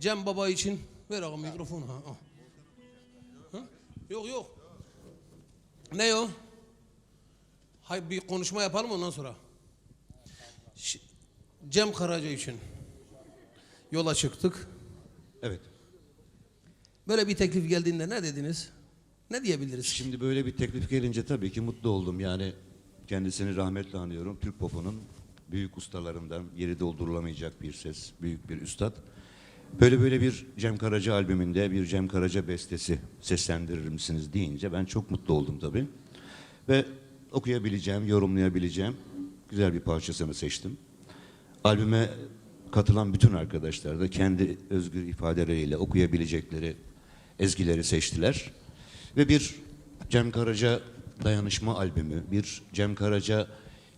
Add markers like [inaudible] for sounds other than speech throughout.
Cem Baba için ver ağam mikrofonu. Ha. Ha? Yok yok. Ne o? Hay bir konuşma yapalım ondan sonra. Ş- Cem Karaca için yola çıktık. Evet. Böyle bir teklif geldiğinde ne dediniz? Ne diyebiliriz? Şimdi böyle bir teklif gelince tabii ki mutlu oldum. Yani kendisini rahmetle anıyorum. Türk popunun büyük ustalarından yeri doldurulamayacak bir ses, büyük bir üstad. Böyle böyle bir Cem Karaca albümünde bir Cem Karaca bestesi seslendirir misiniz deyince ben çok mutlu oldum tabii. Ve okuyabileceğim, yorumlayabileceğim güzel bir parçasını seçtim. Albüme katılan bütün arkadaşlar da kendi özgür ifadeleriyle okuyabilecekleri ezgileri seçtiler. Ve bir Cem Karaca dayanışma albümü, bir Cem Karaca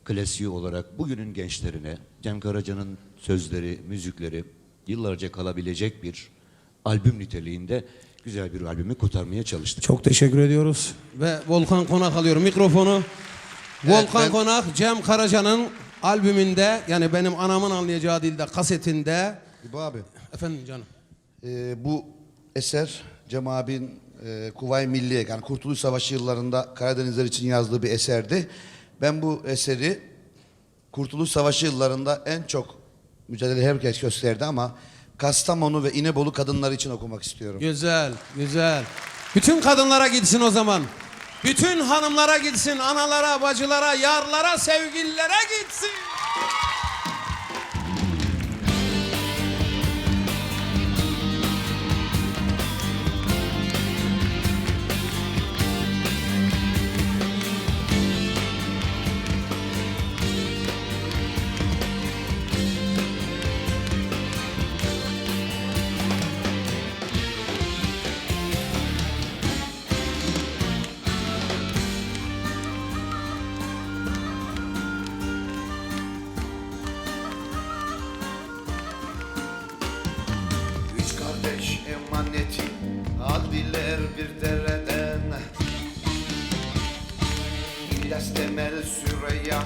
klasiği olarak bugünün gençlerine Cem Karaca'nın sözleri, müzikleri yıllarca kalabilecek bir albüm niteliğinde güzel bir albümü kurtarmaya çalıştık. Çok teşekkür ediyoruz. Ve Volkan Konak alıyor mikrofonu. Volkan ben- Konak Cem Karaca'nın albümünde yani benim anamın anlayacağı dilde kasetinde İbo abi, efendim canım. e, bu eser Cem abin e, Kuvay Milliye yani Kurtuluş Savaşı yıllarında Karadenizler için yazdığı bir eserdi. Ben bu eseri Kurtuluş Savaşı yıllarında en çok mücadele herkes gösterdi ama Kastamonu ve İnebolu kadınları için okumak istiyorum. Güzel, güzel. Bütün kadınlara gitsin o zaman. Bütün hanımlara gitsin, analara, bacılara, yarlara, sevgililere gitsin. Bir dereden. İlyas Temel Süreyya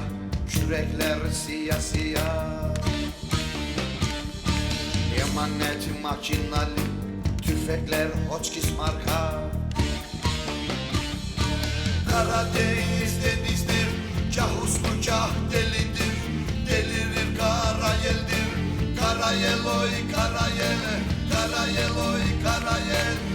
kürekler siyah siyah Emanet makinalı tüfekler Hoçkis marka. Karadeniz denizdir Kah uslu kah delidir. Delirir karayeldir Karayel oy karayel Karayel oy karayel Karayel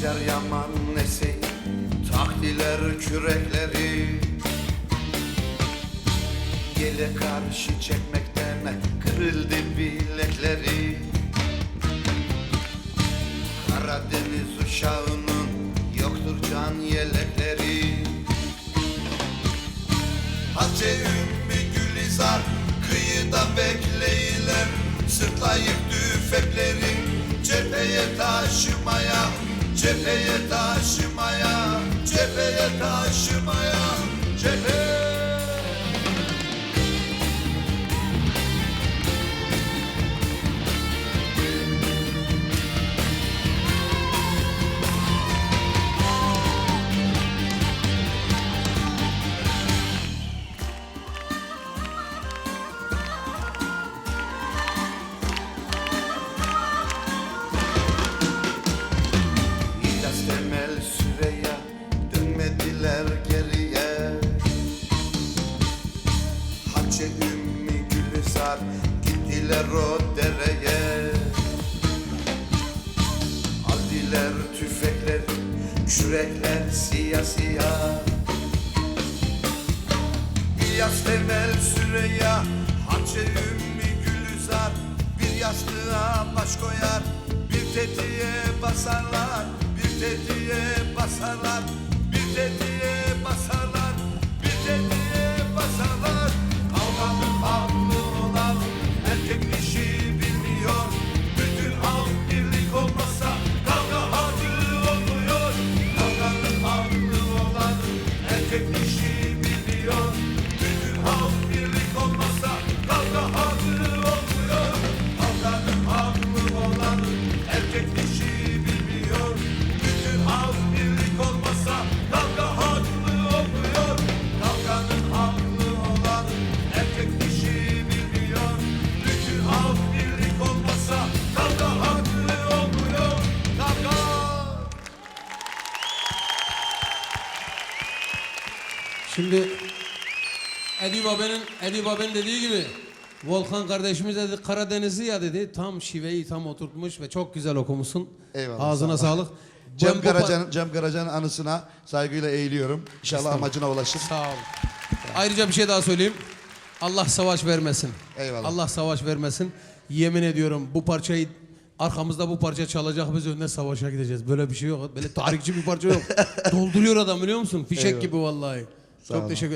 Rüzgar yaman nesi? Takdiler kürekleri. Gele karşı çekmekten Kırıldı bilekleri Karadeniz uşağının Yoktur can yelekleri. Hacı Ümmü Gülizar Kıyıda bekleyiler. Sırtlayıp tüfekleri Cepheye taşımaya Cepheye taşımaya Cepheye taşımaya Hacı Ümmü Gülizar? Gittiler o dereye. Aldiler tüfekleri, kürekler siyah siyah. İlyas Temel Süreyya Hacı Ümmü Gülizar? Bir yastığa baş koyar Bir tetiğe basarlar Bir tetiğe basarlar Bir tetiğe basarlar Bir tetiğe basarlar Papa, Edip abinin, Edip abinin dediği gibi Volkan kardeşimiz dedi Karadenizli ya dedi. Tam şiveyi tam oturtmuş ve çok güzel okumuşsun. Eyvallah, Ağzına sağ sağlık. Cem Ben Karaca'nın Cem Karaca'nın anısına saygıyla eğiliyorum. İnşallah amacına ulaşır. Sağ ol. Ayrıca bir şey daha söyleyeyim. Allah savaş vermesin. Eyvallah. Allah savaş vermesin. Yemin ediyorum bu parçayı arkamızda bu parça çalacak biz önüne savaşa gideceğiz. Böyle bir şey yok. Böyle tarihçi bir parça yok. [laughs] Dolduruyor adam biliyor musun? Fişek Eyvallah. gibi vallahi. Sağ Çok olun. teşekkür